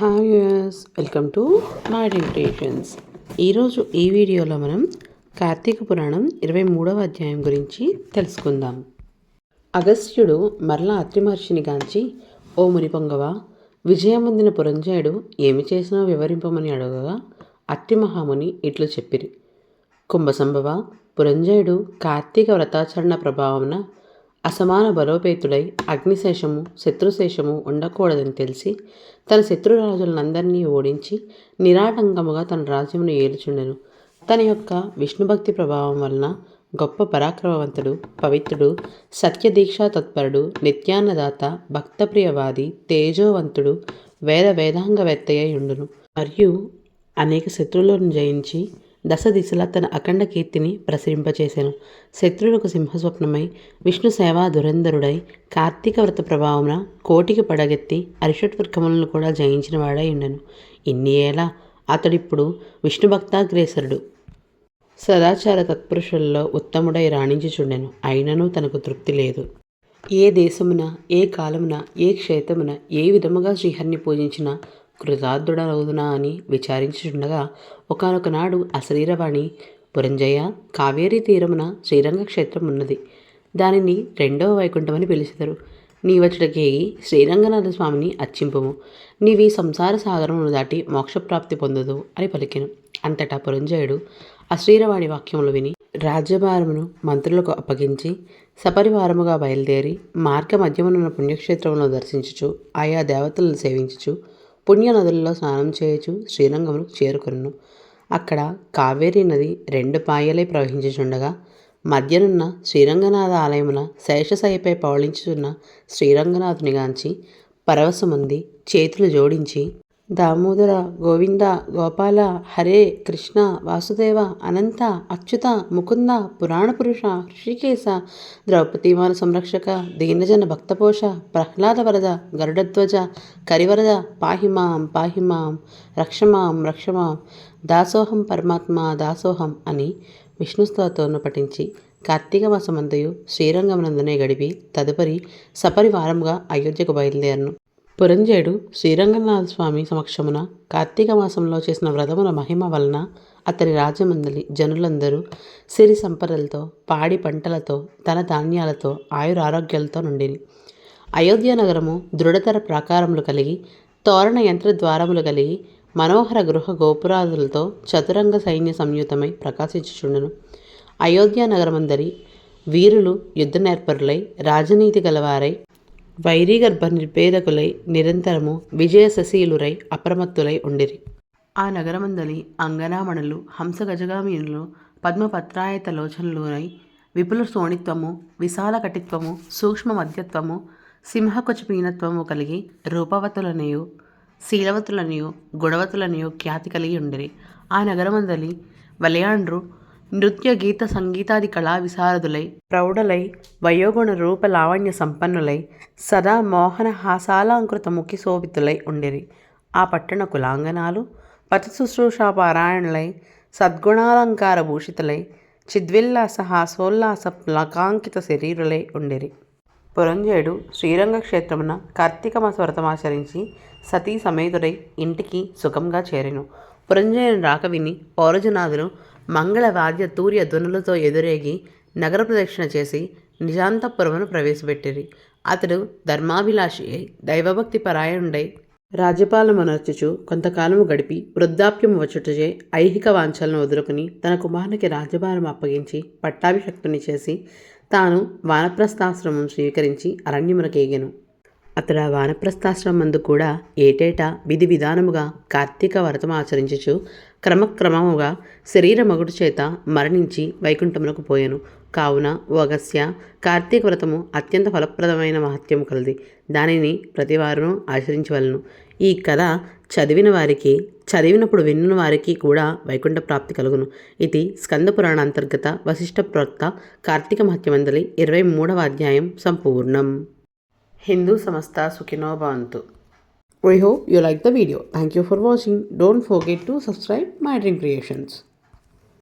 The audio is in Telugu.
హాయ్ యూస్ వెల్కమ్ టు మై క్రియేషన్స్ ఈరోజు ఈ వీడియోలో మనం కార్తీక పురాణం ఇరవై మూడవ అధ్యాయం గురించి తెలుసుకుందాం. అగస్త్యుడు మరలా అత్రి మహర్షిని గాంచి ఓ మునిపొంగవ విజయం పొందిన పురంజయుడు ఏమి చేసినా వివరింపమని అడగగా అత్రి మహాముని ఇట్లు చెప్పిరి. కుంభసంభవ పురంజయుడు కార్తీక వ్రతాచరణ ప్రభావమున అసమాన బలోపేతుడై అగ్నిశేషము శత్రుశేషము ఉండకూడదని తెలిసి తన శత్రురాజులందరినీ ఓడించి నిరాటంకముగా తన రాజ్యమును ఏలుచుండెను. తన యొక్క విష్ణుభక్తి ప్రభావం వలన గొప్ప పరాక్రమవంతుడు పవిత్రుడు సత్యదీక్షా తత్పరుడు నిత్యాన్నదాత భక్తప్రియవాది తేజోవంతుడు వేద వేదాంగవేత్తయ్యుండును మరియు అనేక శత్రువులను జయించి దశ దిశలా తన అఖండ కీర్తిని ప్రసరింపచేశాను శత్రువులకు సింహస్వప్నమై విష్ణు సేవా దురంధరుడై కార్తీక వ్రత ప్రభావమున కోటికి పడగెత్తి అరిషట్వర్గములను కూడా జయించిన వాడై ఉండను. ఇన్ని ఏలా అతడిప్పుడు విష్ణు భక్తాగ్రేసరుడు. సదాచార తత్పురుషుల్లో ఉత్తముడై రాణించుచుండెను. అయినను తనకు తృప్తి లేదు. ఏ దేశమున ఏ కాలమున ఏ క్షేత్రమున ఏ విధముగా శ్రీహరిని పూజించినా కృతార్థుడనవుదునా అని విచారించుచుండగా ఒకనొక నాడు అశరీరవాణి పురంజయ కావేరీ తీరమున శ్రీరంగ క్షేత్రం ఉన్నది. దానిని రెండవ వైకుంఠమని పిలిచెదరు. నీవచటకేగి శ్రీరంగనాథ స్వామిని అచ్చింపుము నీవి సంసార సాగరమును దాటి మోక్షప్రాప్తి పొందదు అని పలికెను. అంతటా పురంజయుడు అశ్రీరవాణి వాక్యములు విని రాజ్యభారమును మంత్రులకు అప్పగించి సపరివారముగా బయలుదేరి మార్గ మధ్యమునున్న పుణ్యక్షేత్రములను దర్శించుచు ఆయా దేవతలను సేవించుచు పుణ్యనదుల్లో స్నానం చేయొచ్చు శ్రీరంగంలో చేరుకొను అక్కడ కావేరీ నది రెండు పాయలై ప్రవహించుచుండగా మధ్యనున్న శ్రీరంగనాథ ఆలయమున శేషశయ్యపై పవళించుచున్న శ్రీరంగనాథునిగాంచి పరవశముంది చేతులు జోడించి దామోదర గోవింద గోపాల హరే కృష్ణ వాసుదేవ అనంత అచ్యుత ముకుంద పురాణపురుష హృషికేశ ద్రౌపదీమాన సంరక్షక దీనజన భక్తపోష ప్రహ్లాద వరద గరుడధ్వజ కరివరద పాహిమాం పాహిమాం రక్షమాం రక్షమాం దాసోహం పరమాత్మ దాసోహం అని విష్ణుస్తోత్రను పఠించి కార్తీక మాసమంతయు శ్రీరంగమునందునే గడిపి తదుపరి సపరివారముగా అయోధ్యకు బయలుదేరను. పురంజేయుడు శ్రీరంగనాథ స్వామి సమక్షమున కార్తీక మాసంలో చేసిన వ్రతముల మహిమ వలన అతని రాజమందలి జనులందరూ సిరి సంపదలతో పాడి పంటలతో ధన ధాన్యాలతో ఆయురారోగ్యాలతో నుండి అయోధ్య నగరము దృఢతర ప్రాకారములు కలిగి తోరణ యంత్ర ద్వారములు కలిగి మనోహర గృహ గోపురాదులతో చతురంగ సైన్య సంయుతమై ప్రకాశించుచుండెను. అయోధ్య నగరమందరి వీరులు యుద్ధ నేర్పరులై రాజనీతి గలవారై వైరీగర్భ నిర్భేదకులై నిరంతరము విజయశశీలురై అప్రమత్తులై ఉండిరి. ఆ నగరమందలి అంగనామణులు హంసగజగామీనులు పద్మపత్రాయతలోచనలునై విపుల సోణిత్వము విశాల కటిత్వము సూక్ష్మ మధ్యత్వము సింహకొచపీనత్వము కలిగి రూపవతులనియు శీలవతులనియు గుణవతులనియు ఖ్యాతి కలిగి ఉండిరి. ఆ నగరమందలి వలయాండ్రు నృత్య గీత సంగీతాది కళా విశారదులై ప్రౌఢలై వయోగుణ రూప లావణ్య సంపన్నులై సదా మోహన హాసాలంకృత ముఖి శోభితులై ఉండిరి. ఆ పట్టణ కులాంగనాలు పతి శుశ్రూషాపారాయణులై సద్గుణాలంకార భూషితులై చిద్విల్లాస హాసోల్లాస ప్లకాంకిత శరీరులై ఉండిరి. పురంజయుడు శ్రీరంగ క్షేత్రమున కార్తీక మాస వ్రతమాచరించి సతీ సమేతుడై ఇంటికి సుఖంగా చేరెను. పురంజయుని రాక విని పౌరజనాథులు మంగళవాద్య తూర్య ధ్వనులతో ఎదురేగి నగర ప్రదక్షిణ చేసి నిజాంతపురమును ప్రవేశపెట్టిరి. అతడు ధర్మాభిలాషి అయి దైవభక్తి పరాయణుడై రాజ్యపాలమునర్చుచు కొంతకాలము గడిపి వృద్ధాప్యము వచ్చుటచే ఐహిక వాంఛలను వదులుకుని తన కుమారునికి రాజ్యభారం అప్పగించి పట్టాభిషక్తుని చేసి తాను వానప్రస్థాశ్రమం స్వీకరించి అరణ్యమునకేగెను అతడు వానప్రస్థాశ్రమం మందు కూడా ఏటేటా విధి విధానముగా కార్తీక వ్రతం ఆచరించుచు క్రమక్రమముగా శరీర మగుడు చేత మరణించి వైకుంఠమునకు పోయాను. కావున ఓగస్య కార్తీక వ్రతము అత్యంత ఫలప్రదమైన మహత్యము కలది. దానిని ప్రతివారును ఆచరించవలను. ఈ కథ చదివిన వారికి చదివినప్పుడు విన్న వారికి కూడా వైకుంఠ ప్రాప్తి కలుగును. ఇది స్కంద పురాణ అంతర్గత వశిష్ఠ ప్రోక్త కార్తీక మహత్యమందలి ఇరవై మూడవ అధ్యాయం సంపూర్ణం. హిందూ సంస్థ సుఖినో భవంతు why hope you like the video thank you for watching don't forget to subscribe my dream creations